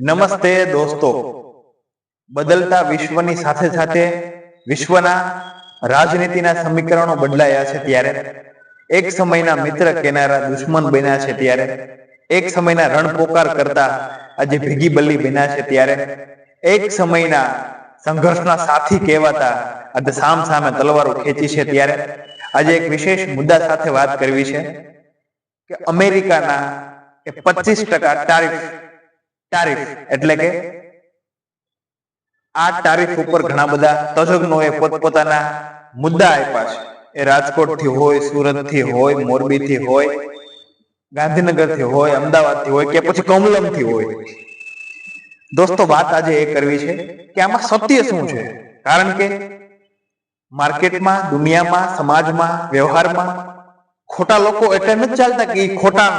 નમસ્તે દોસ્તો. બદલતા વિશ્વની સાથે સાથે વિશ્વના રાજનીતિના સમીકરણો બદલાયા છે ત્યારે. એક સમયના મિત્ર કેનારા દુશ્મન બન્યા છે ત્યારે. એક સમયના રણપોકાર કરતા આજે ભેગી બલ્લી બન્યા છે ત્યારે. એક સમયના સંઘર્ષના સાથી કહેવાતા આજે સામ સામે તલવારો ખેંચી છે ત્યારે. આજે એક વિશેષ મુદ્દા સાથે વાત કરવી છે કે અમેરિકાના પચીસ ટકા ટારિફ ટારિફ એટલે કે આ તારીખ ઉપર ઘણા બધા તજજ્ઞોએ પોતપોતાના મુદ્દા આપ્યા છે. એ રાજકોટથી હોય સુરતથી હોય મોરબી થી હોય ગાંધીનગરથી હોય અમદાવાદથી હોય કે પછી કમલમથી હોય. દોસ્તો, વાત આજે એ કરવી છે કે આમાં સત્ય શું છે? કારણ કે માર્કેટમાં, દુનિયામાં, સમાજમાં, વ્યવહારમાં ખોટા લોકો એટલે નથી ચાલતા કે ખોટા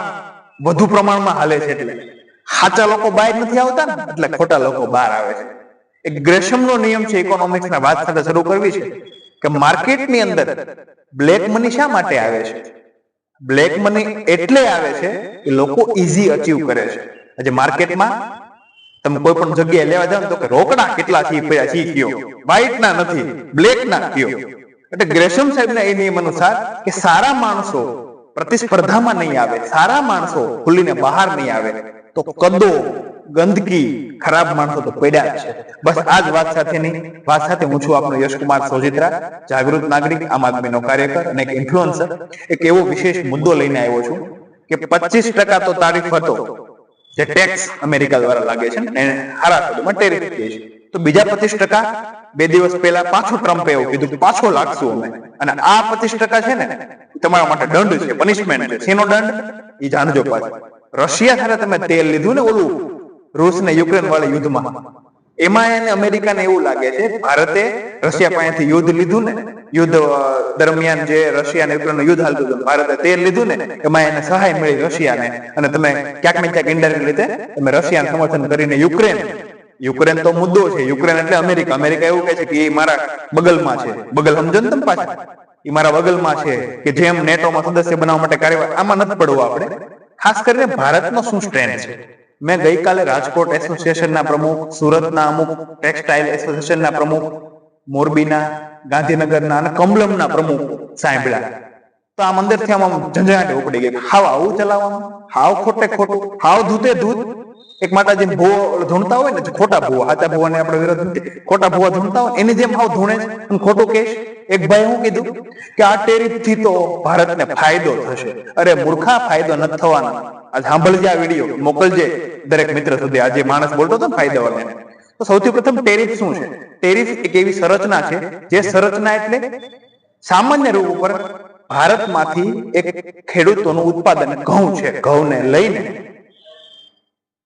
વધુ પ્રમાણમાં હાલે છે એટલે. સાચા લોકો બહાર નથી આવતા ને? એટલે ખોટા લોકો બહાર આવે છે. એક ગ્રેશમનો નિયમ છે ઇકોનોમિક્સ ના વાત સાથે શરૂ કરવી છે, કે માર્કેટની અંદર બ્લેક મની શા માટે આવે છે? બ્લેક મની એટલે આવે છે કે લોકો ઈઝી અચીવ કરે છે. આજે માર્કેટમાં તમે કોઈ પણ જગ્યાએ લેવા જાવ તો કે રોકડા કેટલા થી પડ્યા છે કયો વ્હાઈટ ના નથી બ્લેક ના કયો. એટલે ગ્રેશમ સાહેબના એ નિયમ અનુસાર કે સારા માણસો પ્રતિસ્પર્ધામાં નહીં આવે, સારા માણસો ખુલીને બહાર નહીં આવે. તો કદો ગંદકી ખરાબ માણસો તો પડ્યા છે. બસ આ જ વાત સાથેની. વાત સાથે હું છું આપનો યશકુમાર સોજિત્રા, જાગૃત નાગરિક, આમ આદમીનો કાર્યકર અને એક ઇન્ફ્લુઅન્સર એક એવો વિશેષ મુદ્દો લઈને આવ્યો છું કે પચીસ ટકા તો તારીફ હતો. જે ટેક્સ અમેરિકા દ્વારા લાગે છે ને એને હારા શબ્દમાં ટેરિફ કહે છે. તો બીજા પચીસ ટકા બે દિવસ પહેલા પાછો ટ્રમ્પે એવું કીધું પાછો લાગશું અમે. અને આ પચીસ ટકા છે ને, તમારા માટે દંડ છે પનિશમેન્ટ છે. શેનો દંડ? એ જાણજો પાછું. રશિયા સાથે તમે તેલ લીધું ને ઓલું રૂસ ને યુક્રેન વાળા યુદ્ધમાં. એમાં એને અમેરિકાને એવું લાગે છે, ભારતે રશિયા પાસેથી યુદ્ધ લીધું ને, યુદ્ધ દરમિયાન જે રશિયા અને યુક્રેન યુદ્ધ હાલતું હતું, ભારતે તેલ લીધું ને, એમાં એને સહાય મળી રશિયાને. અને તમે ક્યાંક ને ક્યાંક ઇન્ડાયરેક્ટ રીતે, તમે રશિયાને સમર્થન કરીને યુક્રેન યુક્રેન તો મુદ્દો છે. યુક્રેન એટલે અમેરિકા. અમેરિકા. એવું કહે છે કે એ મારા બગલમાં છે. બગલ સમજો ને તમે પાછા. એ મારા બગલમાં છે કે જેમ નેટોમાં સદસ્ય બનાવવા માટે કાર્યવાહી આમાં નથી પડવું આપણે. ખાસ કરીને ભારતનો શું સ્ટ્રેન્થ છે? મેં ગઈકાલે રાજકોટ એસોસિએશનના પ્રમુખ સુરતના અમુક ટેક્સટાઇલ એસોસિએશનના પ્રમુખ મોરબીના ગાંધીનગરના અને કમલમના પ્રમુખ સાંભળ્યા. તો આ મંદિરથી આમ આમ ઝંઝણાટ ઉપડી ગઈ. હાવ આવું ચલાવવાનું? હાવ ખોટે ખોટું? હાવ ધૂતે ધૂત? એક માતાજી ભૂવો ધૂણતા હોય ને ખોટા ભૂવા. હાચા ભૂવાને આપણે વિરોધ ખોટા ભૂવા ધૂણતા હોય એની જેમ હાવ ધૂણે ખોટું કેશ એક ભાઈ હું કીધું? કે આ ટેરિફથી તો ભારતને ફાયદો થશે. અરે મૂર્ખા, ફાયદો નથી થવાનો. આ સાંભળજે આ વીડિયો. મોકલજે. દરેક મિત્ર સુધી. આજે માણસ બોલતો હતો ફાયદો વાળો તો સૌથી પ્રથમ ટેરિફ શું છે? ટેરિફ એક એવી સંરચના છે, જે સંરચના એટલે સામાન્ય રૂપ ઉપર ભારતમાંથી એક ખેડૂતોનું ઉત્પાદન ઘઉં છે. ઘઉંને લઈને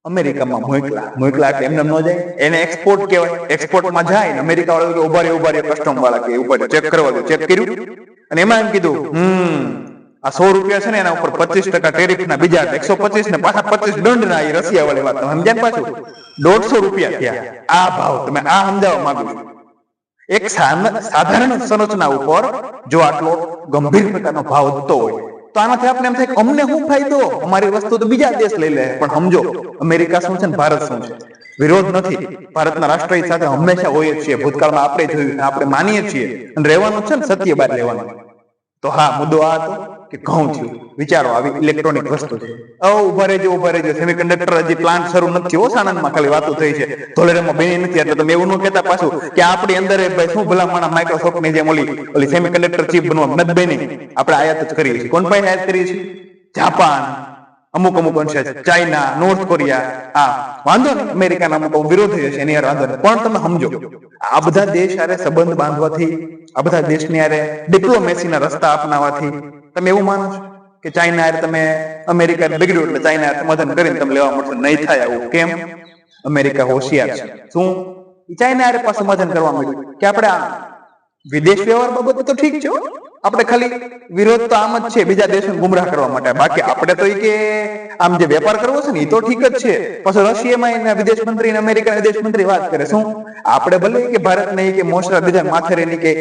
અમેરિકામાં મોકલા. મોકલા એટલે એમને ન જાય. એને એક્સપોર્ટ કહેવાય. એક્સપોર્ટમાં જાય ને અમેરિકા વાળા ઊભા રે ઊભા રે કસ્ટમ વાળા કે ઊભા ચેક કરવા દો. ચેક કર્યું. અને એમાં એમ કીધું, હમ, આ સો રૂપિયા છે ને એના ઉપર પચીસ ટકા ટેરિફ ના બીજા એકસો પચીસ ને પાછા પચીસ દંડ ના રશિયા વાળી વાત. તમે સમજ્યા પાછું? દોઢસો રૂપિયા થયા. આ ભાવ. તમે આ સમજાવવા માંગુ છું. એક સાધારણ સંરચના ઉપર જો આટલો ગંભીર પ્રકારનો ભાવ વધતો હોય, તો આનાથી આપણે એમ થાય અમને શું ફાયદો? અમારી વસ્તુ તો બીજા દેશ લઈ લે. પણ સમજો, અમેરિકા શું છે ને ભારત શું છે? વિરોધ નથી. ભારતના રાષ્ટ્રહિત સાથે હંમેશા જ છીએ. ભૂતકાળમાં આપણે જોયું આપણે માનીએ છીએ. અને રહેવાનું છે ને સત્ય બાદ રહેવાનું. તો હા, મુદ્દો આ હતો. કે ઘઉં થયું. વિચારો, આવી ઇલેક્ટ્રોનિક વસ્તુ. છે ઊભા રહેજો ઊભા રહેજો. સેમિકન્ડક્ટર હજી પ્લાન્ટ શરૂ નથી થયો સાણંદમાં ખાલી વાતો થઈ છે. ધોલેરામાં બની નથી, એટલે તમે એવું ન કહેતા પાછું કે આપણી અંદર શું ભલામણ માઇક્રોસોફ્ટની જેમ ઓલી ઓલી સેમિકન્ડક્ટર ચીપ બનવા નથી બની. આપણે આયાત જ કરીએ છીએ. કોણ પાસે આયાત કરીએ છીએ? જાપાન. અમુક અમુક અંશે ચાઇના, નોર્થ કોરિયા. આ વાંધો નહીં. અમેરિકાના અમુક વિરોધ છે, એની યાર વાંધો પણ તમે સમજો, આ બધા દેશ આરે સંબંધ બાંધવાથી, આ બધા દેશની આરે ડિપ્લોમેસીના રસ્તા અપનાવવાથી તમે એવું માનો છો કે ચાઇના તમે અમેરિકા બગડ્યું એટલે ચાઇના સમાધાન કરીને તમે લેવા મળશે? નહીં થાય આવું. કેમ? અમેરિકા હોશિયાર છે. શું? ચાઇના પાછું સમાધાન કરવા માંડ્યું. કે આપણે વિદેશ વ્યવહાર બાબતે તો ઠીક છે આપણે ખાલી વિરોધ તો આમ જ છે, બીજા દેશોને ગુમરાહ કરવા માટે. બાકી આપણે તો કે આમ જે વેપાર કરવો છે ને એ તો ઠીક જ છે. પછી રશિયામાં એના વિદેશ મંત્રી અને અમેરિકાના વિદેશ મંત્રી વાત કરે. શું? આપણે ભલે કે ભારત નહીં કે મોસરા બીજા માથે રહીને કે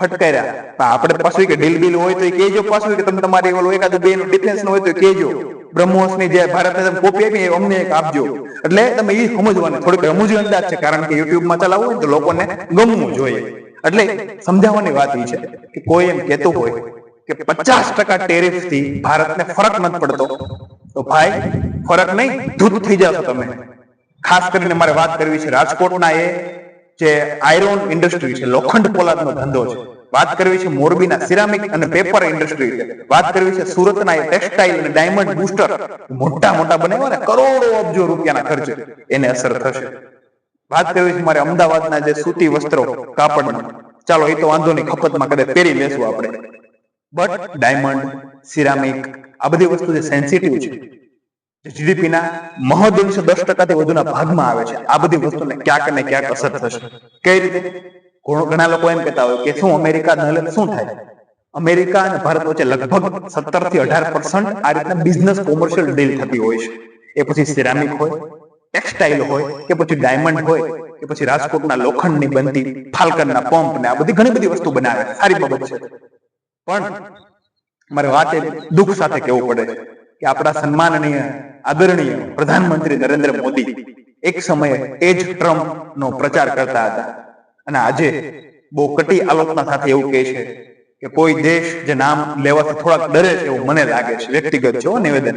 ફટકાર્યા. પણ આપણે પાછું કે ડીલ બીલ હોય તો એ કહેજો પાછું કે તમે તમારી ઓલું એકાદ બે નું ડિફેન્સ હોય તો કહેજો. બ્રહ્મોસની જે ભારતને તમે કોપી આપી અમને એક આપજો. એટલે તમે એ સમજવાનું. થોડીક રમૂજી અંદાજ છે. કારણ કે યુટ્યુબમાં ચલાવવું હોય તો લોકોને ગમવું જોઈએ. એટલે સમજાવવાની વાત એ છે કે કોઈ એમ કહેતું હોય કે પચાસ ટકા ટેરિફથી ભારતને ફરક નથી પડતો. તો ભાઈ, ફરક નહીં, ધૂત થઈ જાવ તમે. ખાસ કરીને મારે વાત કરવી છે રાજકોટના એ જે આયરોન ઇન્ડસ્ટ્રી છે, લોખંડ પોલાદનો ધંધો છે. વાત કરવી છે મોરબીના સિરામિક અને પેપર ઇન્ડસ્ટ્રી વાત કરવી છે સુરતના એ ટેક્સટાઇલ અને ડાયમંડ બુસ્ટર. મોટા મોટા બનાવ્યા ને કરોડો અબજો રૂપિયાના ખર્ચે એને અસર થશે. વાત કરવી છે મારે અમદાવાદના જે સૂતી વસ્ત્રો કાપડના ચાલો, એ તો વાંધો નહીં, ખપતમાં કદાચ પહેરી લેશું આપણે. બટ ડાયમંડ સિરામિક આ બધી વસ્તુ જે સેન્સિટિવ છે, જે જીડીપી ના મહદઅંશ દસ ટકાથી વધુના ભાગમાં આવે છે, આ બધી વસ્તુને ક્યાંક ને ક્યાંક અસર થશે. કઈ રીતે? ઘણા લોકો એમ કહેતા હોય કે શું અમેરિકા લે શું થાય? અમેરિકા અને ભારત વચ્ચે લગભગ સત્તરથી અઢાર પર્સન્ટ આ રીતના બિઝનેસ કોમર્શિયલ ડીલ થતી હોય છે. એ પછી સિરામિક હોય ટેક્સટાઇલ હોય કે પછી ડાયમંડ હોય કે પછી રાજકોટના લોખંડની બનતી, ફાલ્કનના પંપ ને આ બધી ઘણી બધી વસ્તુ બનાવે સારી બાબત છે. પણ મારે વાત એ દુઃખ સાથે કહેવું પડે કે આપણા સન્માનનીય, આદરણીય પ્રધાનમંત્રી નરેન્દ્ર મોદી એક સમયે એ જ ટ્રમ્પ નો પ્રચાર કરતા હતા. અને આજે બહુ કટી આલોચના સાથે એવું કહે છે કે કોઈ દેશ જે નામ લેવાથી થોડાક ડરે છે એવું મને લાગે છે. વ્યક્તિગત જો નિવેદન.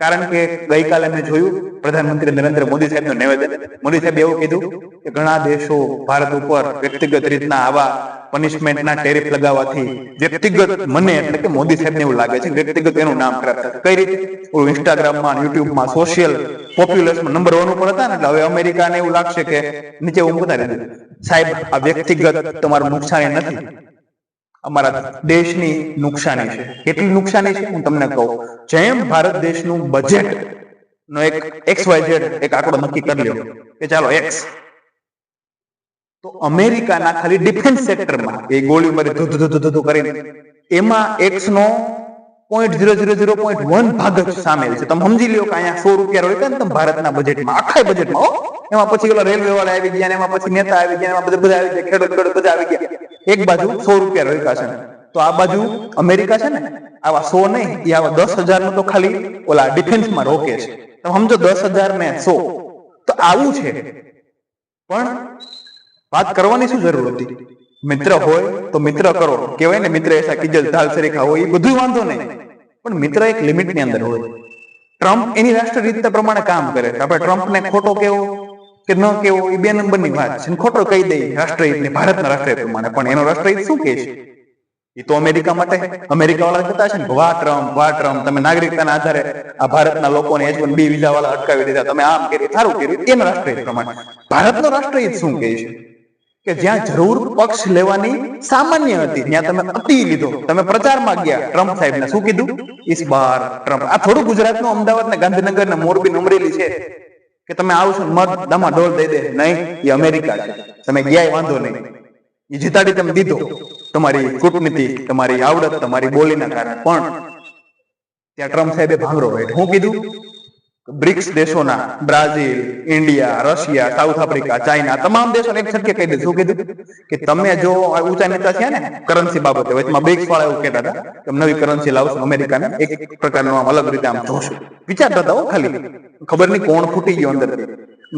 કારણ કે ગઈકાલે મેં જોયું, પ્રધાનમંત્રી નરેન્દ્ર મોદી સાહેબનું નિવેદન. મોદી સાહેબ એવું કીધું કે ઘણા દેશો ભારત ઉપર વ્યક્તિગત રીતના આવા પનિશમેન્ટના ટેરિફ લગાવવાથી વ્યક્તિગત મને એટલે કે મોદી સાહેબને એવું લાગે છે વ્યક્તિગત એનું નામ ખરાબ થશે. કઈ રીતે? ઓલું ઇન્સ્ટાગ્રામમાં યુટ્યુબમાં સોશિયલ પોપ્યુલેશન નંબર વન ઉપર હતા ને, એટલે હવે અમેરિકાને એવું લાગશે કે નીચે હું મૂકતા દીધું. સાહેબ, આ વ્યક્તિગત તમારું નુકસાન નથી. અમારા દેશની નુકસાની છે. કેટલી નુકસાની છે? હું તમને કહું. જેમ ભારત દેશનું બજેટ નો એક એક્સ વાય ઝેડ એક આંકડો નક્કી કરી લ્યો કે ચાલો એક્સ તો અમેરિકાના ખાલી ડિફેન્સ સેક્ટરમાં એ ગોળી મારી ધુ ધુ ધુ ધુ ધુ કરીને એમાં એક્સ નો point zero zero zero point one ભાગ જ સામેલ છે. તમે સમજી લો કે અહીંયા સો રૂપિયા રોક્યા ને તમે ભારતના બજેટમાં આખા બજેટમાં એમાં પછી ઓલા રેલવે વાળા આવી ગયા એમાં પછી નેતા આવી ગયા એમાં બધા આવી ગયા, ખેડૂત ખેડૂત બધા આવી ગયા. એક બાજુ સો રૂપિયા રોક્યા છે. તો આ બાજુ અમેરિકા છે ને, આવા સો નહીં, એ આવા દસ હજારનું તો ખાલી ઓલા ડિફેન્સમાં રોકે છે. તમે સમજો દસ હજાર ને સો. તો આવું છે. પણ વાત કરવાની શું જરૂર હતી? મિત્ર હોય તો મિત્ર કરો. કહેવાય ને મિત્ર એસા કિજલ ધાલ સરેખા હોય, એ બધું વાંધો નહીં. પણ મિત્ર એક લિમિટની અંદર હોય. ટ્રમ્પ એની રાષ્ટ્ર રીતના પ્રમાણે કામ કરે આપણે ટ્રમ્પને ખોટો કેવો કે ન કેવો, એ બે નંબરની વાત છે. ખોટો કહી દઈ રાષ્ટ્રહિત ને ભારતના રાષ્ટ્રહિત પ્રમાણે. પણ એનો રાષ્ટ્રહિત શું કહે છે? એ તો અમેરિકા માટે અમેરિકા વાળા કહેતા છે ને કે વાહ ટ્રમ્પ વાહ ટ્રમ્પ, તમે નાગરિકતાના આધારે આ ભારતના લોકોને એચ વન બી વિઝા વાળા અટકાવી દીધા. તમે આમ કર્યું સારું કર્યું. એનો રાષ્ટ્રહિત પ્રમાણે. ભારતનો રાષ્ટ્રહિત શું કહે છે? કે જ્યાં જરૂર પક્ષ લેવાની સામાન્ય હતી. ત્યાં તમે અતિ લીધો. તમે પ્રચારમાં ગયા. ટ્રમ્પ સાહેબને શું કીધું? ઇસ બાર, ટ્રમ્પ. આ થોડું ગુજરાતનું અમદાવાદ ને ગાંધીનગર ને મોરબી અમરેલી છે કે તમે આવશો મત દમા ડોલ દઈ દે. નહીં, એ અમેરિકા તમે ગયા વાંધો નહીં. એ જીતાડી તમે દીધો. તમારી કૂટનીતિ, તમારી આવડત, તમારી બોલીના કારણે. પણ ત્યાં ટ્રમ્પ સાહેબે ભાંગરો વાળ્યો. હું કીધું બ્રિક્સ દેશોના Brazil, India, Russia, South Africa, China તમામ દેશોને એક સરખે કહી દીધું. શું કીધું? કે તમે જો ઊંચા નેતા છે ને કરન્સી બાબતે, વચમાં બ્રિક્સ વાળા એવું કહેતા હતા, કે નવી કરન્સી લાવશું અમેરિકાને, એક પ્રકારનું આમ અલગ રીતે આમ જોશું. વિચારતા હતા ખાલી. ખબર નહીં કોણ ફૂટી ગયો અંદર.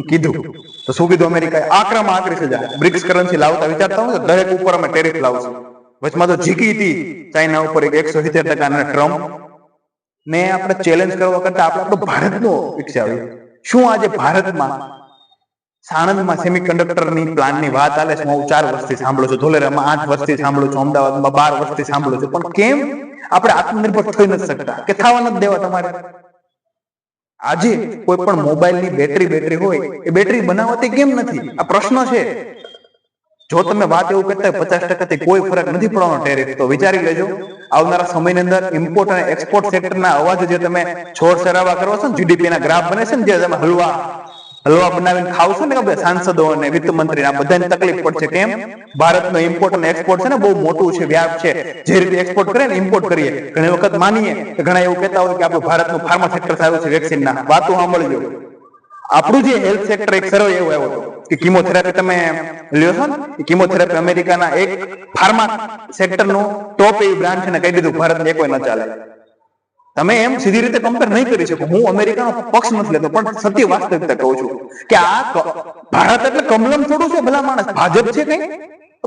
કીધું. તો શું કીધું અમેરિકાએ? આકરામાં આકરી સજા. બ્રિક્સ કરન્સી લાવતા વિચારતા હોય દરેક ઉપર અમે ટેરિફ લાવશું. વચમાં તો જીકી હતી. ચાઇના ઉપર એક એકસો સિત્તેર ટકા અને ટ્રમ્પ ને આપણે ચેલેન્જ કરવા કરતા આપણે આપણો ભારતનો વિકસાવ્યો શું આજે ભારતમાં સાણંદમાં સેમિકન્ડક્ટરની પ્લાનની વાત ચાલે છે? હું ચાર વર્ષથી સાંભળું છું. ધોલેરામાં આઠ વર્ષથી સાંભળું છું. અમદાવાદમાં બાર વર્ષથી સાંભળું છું. પણ કેમ આપણે આત્મનિર્ભર થઈ નથી શકતા? કે થવા નથી દેવા તમારે? આજે કોઈ પણ મોબાઈલની બેટરી બેટરી હોય એ બેટરી બનાવવાથી કેમ નથી? આ પ્રશ્ન છે. જો તમે વાત એવું કરતા હોય પચાસ ટકાથી કોઈ ફરક નથી પડવાનો ટેરિફ તો વિચારી લેજો. આવનારા સમયની અંદર ઇમ્પોર્ટ અને એક્સપોર્ટ સેક્ટરના અવાજ જે તમે છોડ સરાવા કરો છો જીડીપી ના ગ્રાફ બને છે ને જે તમે હલવા હલવા બનાવીને ખાવશો ને બધા સાંસદો અને વિત્ત મંત્રી આ બધાને તકલીફ પડશે કેમ? ભારતનો ઇમ્પોર્ટ અને એક્સપોર્ટ છે ને, બહુ મોટું છે, વ્યાપ છે. જે રીતે એક્સપોર્ટ કરીએ ને ઇમ્પોર્ટ કરીએ. ઘણી વખત માનીએ કે ઘણા એવું કહેતા હોય કે આપણું ભારતનું ફાર્મા સેક્ટર સારું છે વેક્સિનના વાતો સાંભળજો. આપણું જે હેલ્થ સેક્ટર એક સર્વે એવો આવ્યો હતો. કે કિમોથેરાપી તમે લ્યો છો ને? કિમોથેરાપી અમેરિકાના એક ફાર્મા સેક્ટરનું ટોપ એવી બ્રાન્ડ છે ને, કહી દીધું ભારત એક ન ચાલે. તમે એમ સીધી રીતે કમ્પેર નહીં કરી શકો. હું અમેરિકાનો પક્ષ નથી લેતો, પણ સત્ય વાસ્તવિકતા કહું છું કે આ ભારત એટલે કમલમ થોડું છે, ભલા માણસ. ભાજપ છે કઈ?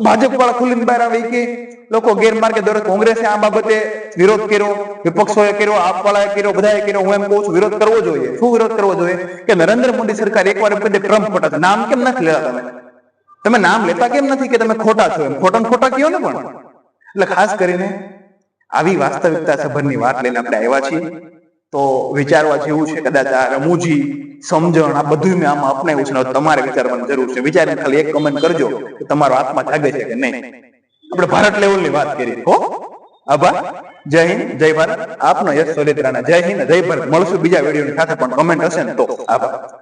ભાજપ વાળા ખુલ્લી બહાર આવી કે લોકો ગેરમાર્ગે દોરે કોંગ્રેસે આ બાબતે વિરોધ કર્યો, વિપક્ષોએ કર્યો આપ વાળાએ કર્યો, બધાએ કર્યો, હું એમ કહું છું, વિરોધ કરવો જોઈએ. શું વિરોધ કરવો જોઈએ? કે નરેન્દ્ર મોદી સરકાર એકવાર દે, ટ્રમ્પ ખોટા છે. નામ કેમ નથી લેતા તમે? તમે નામ લેતા કેમ નથી કે તમે ખોટા છો એમ? ખોટા ખોટા કયો ને પણ? એટલે ખાસ કરીને આવી વાસ્તવિકતા સભરની વાત લઈને આપણે આવ્યા છીએ. તો વિચારવા જેવું છે કદાચ આ રમૂજી, સમજણ, આ બધું મેં આમાં અપનાવ્યું છે તમારે વિચારવાની જરૂર છે. વિચારીને ખાલી એક કમેન્ટ કરજો કે તમારો આત્મા જાગે છે કે નહીં. આપણે ભારત લેવલની વાત કરી. હો? આભાર જય હિન્દ, જય ભારત. આપનો યશ સોલેત્રાના. જય હિન્દ, જય ભારત. મળશું બીજા વિડીયોની સાથે પણ કમેન્ટ હશે ને તો. આભાર.